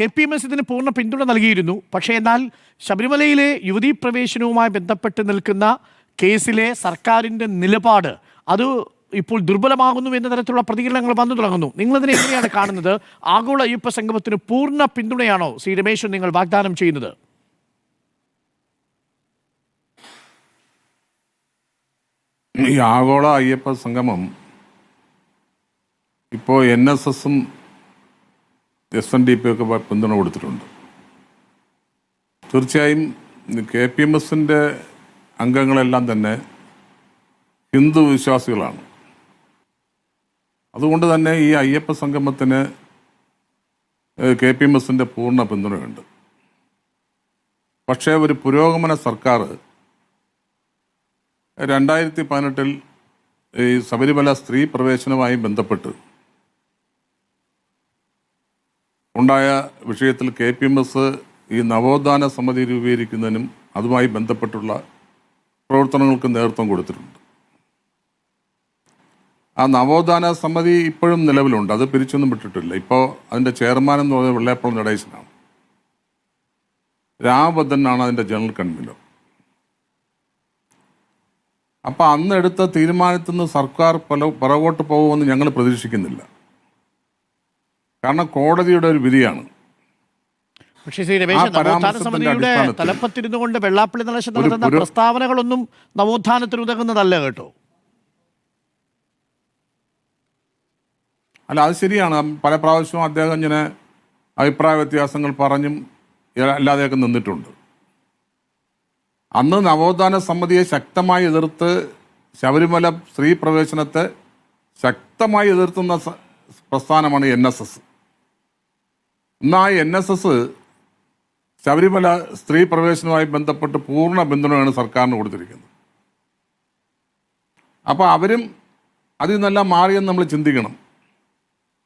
K P M S ഇതിന് പൂർണ പിന്തുണ നൽകിയിരുന്നു. പക്ഷേ എന്നാൽ ശബരിമലയിലെ യുവതീ പ്രവേശനവുമായി ബന്ധപ്പെട്ട് നിൽക്കുന്ന കേസിലെ സർക്കാരിന്റെ നിലപാട് അത് ഇപ്പോൾ ദുർബലമാകുന്നു എന്ന തരത്തിലുള്ള പ്രതികരണങ്ങൾ വന്നു തുടങ്ങുന്നു. നിങ്ങളതിനെ എങ്ങനെയാണ് കാണുന്നത്? ആഗോള അയ്യപ്പ സംഗമത്തിന് പൂർണ പിന്തുണയാണോ ശ്രീ രമേശൻ നിങ്ങൾ വാഗ്ദാനം ചെയ്യുന്നത്? ഈ ആഗോള അയ്യപ്പ സംഗമം ഇപ്പോൾ എൻ എസ് എസും എസ് എൻ ഡി പി ഒക്കെ പിന്തുണ കൊടുത്തിട്ടുണ്ട്. തീർച്ചയായും കെ പി എം എസിന്റെ അംഗങ്ങളെല്ലാം തന്നെ ഹിന്ദു വിശ്വാസികളാണ്. അതുകൊണ്ട് തന്നെ ഈ അയ്യപ്പ സംഗമത്തിന് കെ പി എം എസിന്റെ പൂർണ പിന്തുണയുണ്ട്. പക്ഷേ ഒരു പുരോഗമന സർക്കാർ രണ്ടായിരത്തി പതിനെട്ടിൽ ഈ ശബരിമല സ്ത്രീ പ്രവേശനവുമായി ബന്ധപ്പെട്ട് ഉണ്ടായ വിഷയത്തിൽ കെ പി എം എസ് ഈ നവോത്ഥാന സമിതി രൂപീകരിക്കുന്നതിനും അതുമായി ബന്ധപ്പെട്ടുള്ള പ്രവർത്തനങ്ങൾക്ക് നേതൃത്വം കൊടുത്തിട്ടുണ്ട്. ആ നവോത്ഥാന സമിതി ഇപ്പോഴും നിലവിലുണ്ട്. അത് പിരിച്ചൊന്നും വിട്ടിട്ടില്ല. ഇപ്പോൾ അതിന്റെ ചെയർമാൻ എന്ന് പറയുന്നത് വെള്ളയപ്പള നടേശനാണ്. രാമഭദ്രനാണ് അതിന്റെ ജനറൽ കൺവീനർ. അപ്പോൾ അന്ന് എടുത്ത തീരുമാനത്തിൽ നിന്ന് സർക്കാർ പല പുറകോട്ട് പോകുമെന്ന് ഞങ്ങൾ പ്രതീക്ഷിക്കുന്നില്ല. കാരണം കോടതിയുടെ ഒരു വിധിയാണ്. പക്ഷേ ശ്രീ രമേശൻ നവോത്ഥാന സമിതിയുടെ തലപ്പത്തിരുന്നു കൊണ്ട് വെള്ളാപ്പള്ളി നടേശൻ നടത്തുന്ന പ്രസ്താവനകളൊന്നും നവോത്ഥാനത്തിന് ഉതകുന്നതല്ല കേട്ടോ. അല്ല അത് ശരിയാണ്. പല പ്രാവശ്യവും അദ്ദേഹം ഇങ്ങനെ അഭിപ്രായ വ്യത്യാസങ്ങൾ പറഞ്ഞും അല്ലാതെയൊക്കെ നിന്നിട്ടുണ്ട്. അന്ന് നവോത്ഥാന സമിതിയെ ശക്തമായി എതിർത്ത് ശബരിമല സ്ത്രീ പ്രവേശനത്തെ ശക്തമായി എതിർത്തുന്ന പ്രസ്ഥാനമാണ് എൻ എസ് എസ്. ഇന്ന് ആ എൻ എസ് എസ് ശബരിമല സ്ത്രീ പ്രവേശനവുമായി ബന്ധപ്പെട്ട് പൂർണ പിന്തുണയാണ് സർക്കാരിന് കൊടുത്തിരിക്കുന്നത്. അപ്പോൾ അവരും അതിൽ നിന്നെല്ലാം മാറിയെന്ന് നമ്മൾ ചിന്തിക്കണം.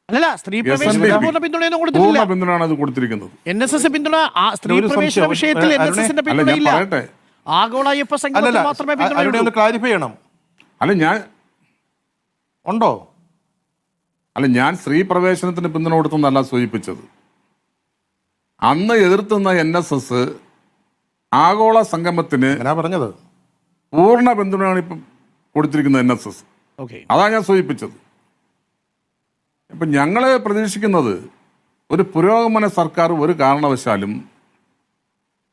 അല്ലല്ല സ്ത്രീ പ്രവേശന പൂർണ പിന്തുണയൊന്നും കൊടുത്തിട്ടില്ല. പിന്തുണയാണ് അത് കൊടുത്തിരിക്കുന്നത്. എൻ എസ് എസ് പിന്തുണ ആ സ്ത്രീ ഒരു പ്രവേശന സംശയം. വിഷയത്തിൽ എൻ എസ് എസിന്റെ അല്ല, ഞാൻ പിന്തുണയില്ല. പറയട്ടെ. ആഗോള അയ്യപ്പ അല്ലല്ല സംഘത്തിന് മാത്രമേ അരുണെ പിന്തുണയുള്ളൂ. ഒന്ന് ക്ലാരിഫൈ ചെയ്യണം. അല്ല ഞാൻ ഉണ്ടോ? അല്ല ഞാൻ സ്ത്രീ പ്രവേശനത്തിന് പിന്തുണ കൊടുത്തെന്നല്ല സൂചിപ്പിച്ചത്. അന്ന് എതിർത്തുന്ന എൻ എസ് എസ് ആഗോള സംഗമത്തിന് ഞാൻ പറഞ്ഞത്? പൂർണ പിന്തുണയാണ് ഇപ്പം കൊടുത്തിരിക്കുന്നത് എൻ എസ് എസ്. അതാ അതാണ് ഞാൻ സൂചിപ്പിച്ചത്. ഇപ്പം ഞങ്ങൾ പ്രതീക്ഷിക്കുന്നത് ഒരു പുരോഗമന സർക്കാർ ഒരു കാരണവശാലും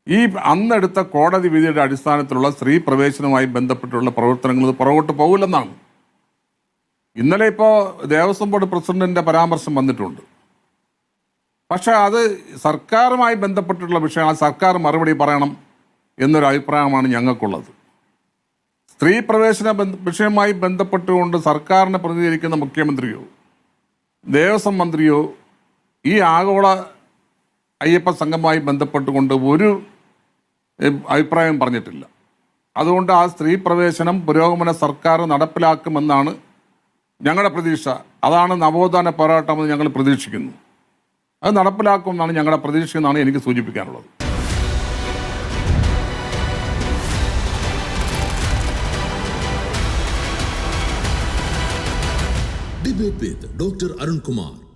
ഈ അന്നെടുത്ത കോടതി വിധിയുടെ അടിസ്ഥാനത്തിലുള്ള സ്ത്രീ പ്രവേശനവുമായി ബന്ധപ്പെട്ടുള്ള പ്രവർത്തനങ്ങൾ പുറകോട്ട് പോകില്ലെന്നാണ്. ഇന്നലെ ഇപ്പോൾ ദേവസ്വം ബോർഡ് പ്രസിഡന്റിന്റെ പരാമർശം വന്നിട്ടുണ്ട്. പക്ഷേ അത് സർക്കാരുമായി ബന്ധപ്പെട്ടുള്ള വിഷയങ്ങൾ സർക്കാർ മറുപടി പറയണം എന്നൊരു അഭിപ്രായമാണ് ഞങ്ങൾക്കുള്ളത്. സ്ത്രീ പ്രവേശന വിഷയവുമായി ബന്ധപ്പെട്ടുകൊണ്ട് സർക്കാരിനെ പ്രതിനിധീകരിക്കുന്ന മുഖ്യമന്ത്രിയോ ദേവസ്വം മന്ത്രിയോ ഈ ആഗോള അയ്യപ്പ സംഘമായി ബന്ധപ്പെട്ടുകൊണ്ട് ഒരു അഭിപ്രായം പറഞ്ഞിട്ടില്ല. അതുകൊണ്ട് ആ സ്ത്രീ പ്രവേശനം പുരോഗമന സർക്കാർ നടപ്പിലാക്കുമെന്നാണ് ഞങ്ങളുടെ പ്രതീക്ഷ. അതാണ് നവോത്ഥാന പോരാട്ടമെന്ന് ഞങ്ങൾ പ്രതീക്ഷിക്കുന്നു. അത് നടപ്പിലാക്കുമെന്നാണ് ഞങ്ങളുടെ പ്രതീക്ഷ എന്നാണ് എനിക്ക് സൂചിപ്പിക്കാനുള്ളത്. Debate with doctor Kumar.